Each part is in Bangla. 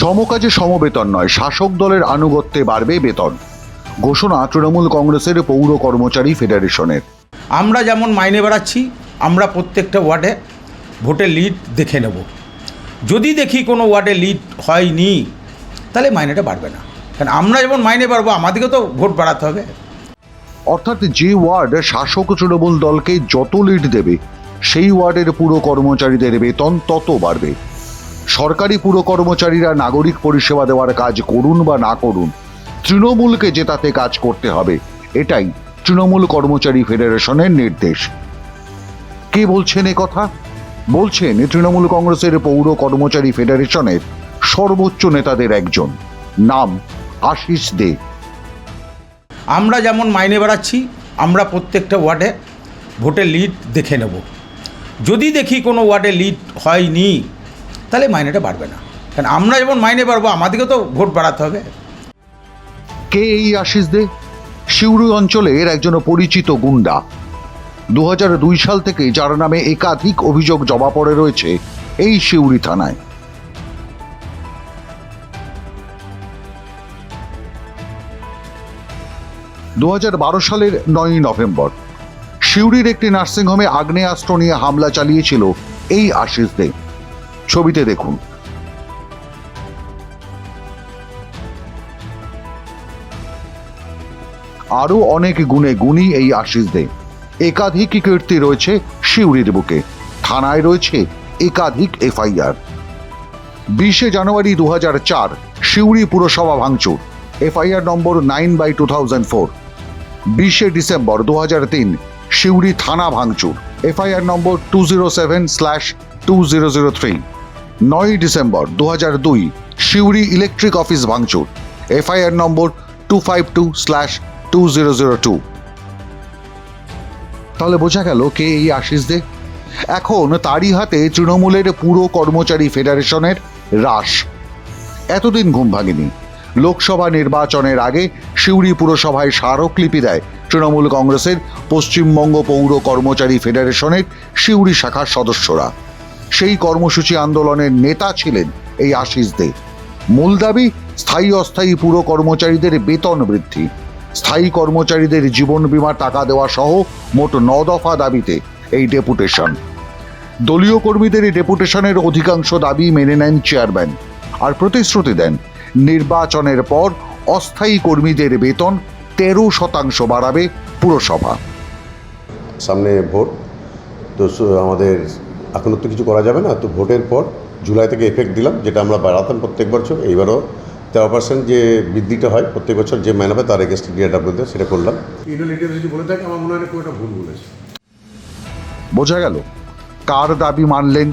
সমকাজে সমবেতন নয় শাসক দলের আনুগত্যে বাড়বে বেতন। ঘোষণা তৃণমূল কংগ্রেসের পৌর কর্মচারী ফেডারেশনের। আমরা যেমন মাইনে বাড়াচ্ছি আমরা প্রত্যেকটা ওয়ার্ডে ভোটের লিড দেখে নেব। যদি দেখি কোনো ওয়ার্ডে লিড হয়নি তাহলে মাইনেটা বাড়বে না। কারণ আমরা যেমন মাইনে বাড়বো আমাদেরকে তো ভোট বাড়াতে হবে। অর্থাৎ যে ওয়ার্ড শাসক তৃণমূল দলকে যত লিড দেবে সেই ওয়ার্ডের পুরো কর্মচারীদের বেতন তত বাড়বে। সরকারি পুরো কর্মচারীরা নাগরিক পরিষেবা দেওয়ার কাজ করুন বা না করুন, তৃণমূলকে জেতাতে কাজ করতে হবে। এটাই তৃণমূল কর্মচারী ফেডারেশনের নির্দেশ। কে বলছেন এ কথা? বলছেন তৃণমূল কংগ্রেসের পৌর কর্মচারী ফেডারেশনের সর্বোচ্চ নেতাদের একজন। নাম আশিস দে। আমরা যেমন মাইনে বাড়াচ্ছি, আমরা প্রত্যেকটা ওয়ার্ডে ভোটের লিড দেখে নেব। যদি দেখি কোনো ওয়ার্ডে লিড হয়নি তাহলে মাইনেটা বাড়বে না। কারণ আমরা যেমন মাইনে বাড়বো আমাদেরকে তো ভোট বাড়াতে হবে। কে এই আশিস দে? সিউড়ি অঞ্চলের একজন পরিচিত গুন্ডা। দু দুই সাল থেকে যার নামে একাধিক অভিযোগ জমা পড়ে রয়েছে এই সিউড়ি থানায়। দু হাজার বারো সালের নয়ই নভেম্বর সিউড়ির একটি নার্সিংহোমে আগ্নেয়াস্ত্র নিয়ে হামলা চালিয়েছিল এই আশিস দে। ছবিতে দেখুন। আরও অনেক গুণে গুণী এই আশিস দে একাধিক কীর্তি রয়েছে সিউড়ির বুকে। থানায় রয়েছে একাধিক এফআইআর। বিশে জানুয়ারি দু চার সিউড়ি পুরসভা ভাঙচুর। FIR number nine by two thousand four. বিশে ডিসেম্বর দু তিন সিউড়ি থানা ভাঙচুর। FIR number two zero seven slash two zero zero three. নয় ডিসেম্বর দু হাজার দুই, সিউড়ি ইলেকট্রিক অফিস ভাঙচুর। FIR number two five two slash two zero zero two তাহলে বোঝা গেল কে এই আশিস দে? এখন তারই হাতে তৃণমূলের পুরো কর্মচারী ফেডারেশনের হ্রাস এতদিন ঘুম ভাঙেনি। লোকসভা নির্বাচনের আগে সিউড়ি পুরসভায় স্মারকলিপি দেয় তৃণমূল কংগ্রেসের পশ্চিমবঙ্গ পৌর কর্মচারী ফেডারেশনের সিউড়ি শাখার সদস্যরা। সেই কর্মসূচি আন্দোলনের নেতা ছিলেন এই আশিস দে। মূল দাবি, স্থায়ী অস্থায়ী পুরো কর্মচারীদের বেতন বৃদ্ধি। স্থায়ী কর্মচারীদের জীবন বীমা টাকা দেওয়া সহ মোট ন দফা দাবিতে এই ডেপুটেশন। দলীয় কর্মীদের ডেপুটেশনের অধিকাংশ দাবি মেনে নেন চেয়ারম্যান। আর প্রতিশ্রুতি দেন, নির্বাচনের পর অস্থায়ী কর্মীদের বেতন তেরো শতাংশ বাড়াবে পুরসভা। সামনে ভোট, তো আমাদের এখনও তো কিছু করা যাবে না। তো ভোটের পর জুলাই থেকে এফেক্ট দিলাম যেটা আমরা বাড়াতাম প্রত্যেক বছর। এইবারও তেরো পার্সেন্ট যে বৃদ্ধিটা হয় প্রত্যেক বছর যে মাইনে হবে তার এগেস্ট ডিএডাব্লিউতে সেটা করলাম। যদি বলে থাকে আমার মনে হয় খুব ভুল বলেছে। বোঝা গেল। কার দাবি মানলেন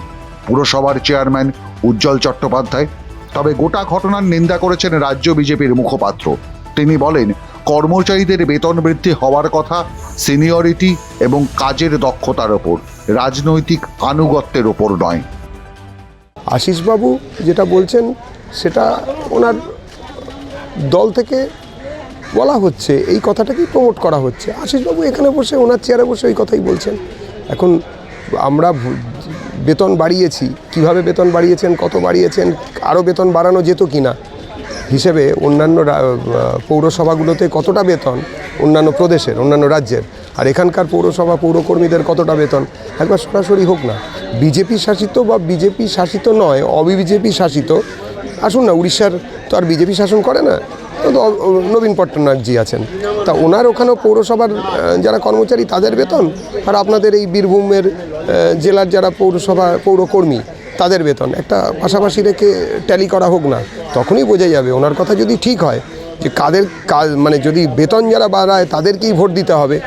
পুরসভার চেয়ারম্যান উজ্জ্বল চট্টোপাধ্যায়? তবে গোটা ঘটনার নিন্দা করেছেন রাজ্য বিজেপির মুখপাত্র। তিনি বলেন কর্মচারীদের বেতন বৃদ্ধি হওয়ার কথা সিনিয়রিটি এবং কাজের দক্ষতার ওপর। রাজনৈতিক আনুগত্যের ওপর নয়। আশিসবাবু যেটা বলছেন, সেটা ওনার দল থেকে বলা হচ্ছে, এই কথাটাকেই প্রমোট করা হচ্ছে। আশিসবাবু এখানে বসে, ওনার চেয়ারে বসে ওই কথাই বলছেন। এখন আমরা বেতন বাড়িয়েছি, কীভাবে বেতন বাড়িয়েছেন, কত বাড়িয়েছেন আরও বেতন বাড়ানো যেত কি না হিসেবে অন্যান্য পৌরসভাগুলোতে কতটা বেতন? অন্যান্য প্রদেশের, অন্যান্য রাজ্যের। আর এখানকার পৌরসভা পৌরকর্মীদের কতটা বেতন? একবার সরাসরি হোক না। বিজেপি শাসিত বা বিজেপি শাসিত নয় অবিজেপি শাসিত। আসুন না, উড়িষ্যার তো আর বিজেপি শাসন করে না? তো নবীন পট্টনায়কজি আছেন। তা ওনার ওখানেও পৌরসভার যারা কর্মচারী তাদের বেতন? আর আপনাদের এই বীরভূমের জেলার যারা পৌরসভা, পৌরকর্মী, তাদের বেতন? একটা পাশাপাশি রেখে ট্যালি করা হোক না, তখনই বোঝা যাবে। ওনার কথা যদি ঠিক হয়, যে কাদের মানে যদি বেতন যারা বাড়ায়, তাদেরকেই ভোট দিতে হবে।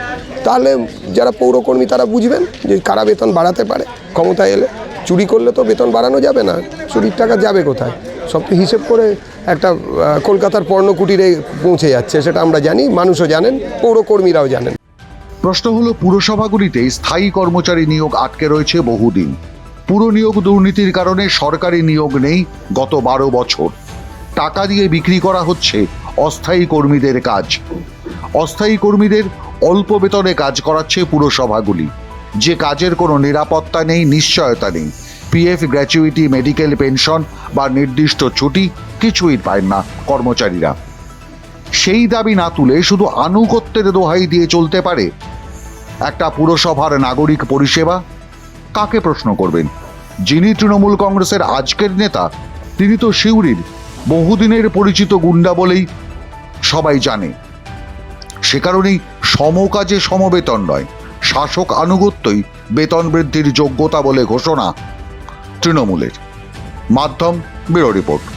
তাহলে যারা পৌরকর্মী তারা বুঝবেন যে কারা বেতন বাড়াতে পারে। ক্ষমতায় এলে চুরি করলে তো বেতন বাড়ানো যাবে না, চুরির টাকা যাবে কোথায়? সব তো হিসেব করে একটা কলকাতার পর্ণকুটিরে পৌঁছে যাচ্ছে, সেটা আমরা জানি, মানুষও জানেন, পৌরকর্মীরাও জানেন। প্রশ্ন হলো, পুরসভাগুলিতে স্থায়ী কর্মচারী নিয়োগ আটকে রয়েছে বহুদিন। পুরো নিয়োগ দুর্নীতির কারণে সরকারি নিয়োগ নেই গত বারো বছর। টাকা দিয়ে বিক্রি করা হচ্ছে অস্থায়ী কর্মীদের কাজ। অস্থায়ী কর্মীদের অল্প বেতনে কাজ করাচ্ছে পুরসভাগুলি। যে কাজের কোনো নিরাপত্তা নেই, নিশ্চয়তা নেই। পিএফ, গ্র্যাচুইটি, মেডিকেল পেনশন বা নির্দিষ্ট ছুটি কিছুই পায় না কর্মচারীরা। সেই দাবি না তুলে শুধু আনুগত্যের দোহাই দিয়ে চলতে পারে। একটা পুরসভার নাগরিক পরিষেবা? কাকে প্রশ্ন করবেন? যিনি তৃণমূল কংগ্রেসের আজকের নেতা, তিনি তো সিউড়ির, বহুদিনের পরিচিত গুন্ডা বলেই সবাই জানে। সে কারণেই সমকাজে সমবেতন নয়। শাসক আনুগত্যই বেতন বৃদ্ধির যোগ্যতা বলে ঘোষণা তৃণমূলের। মাধ্যম ব্যুরো রিপোর্ট।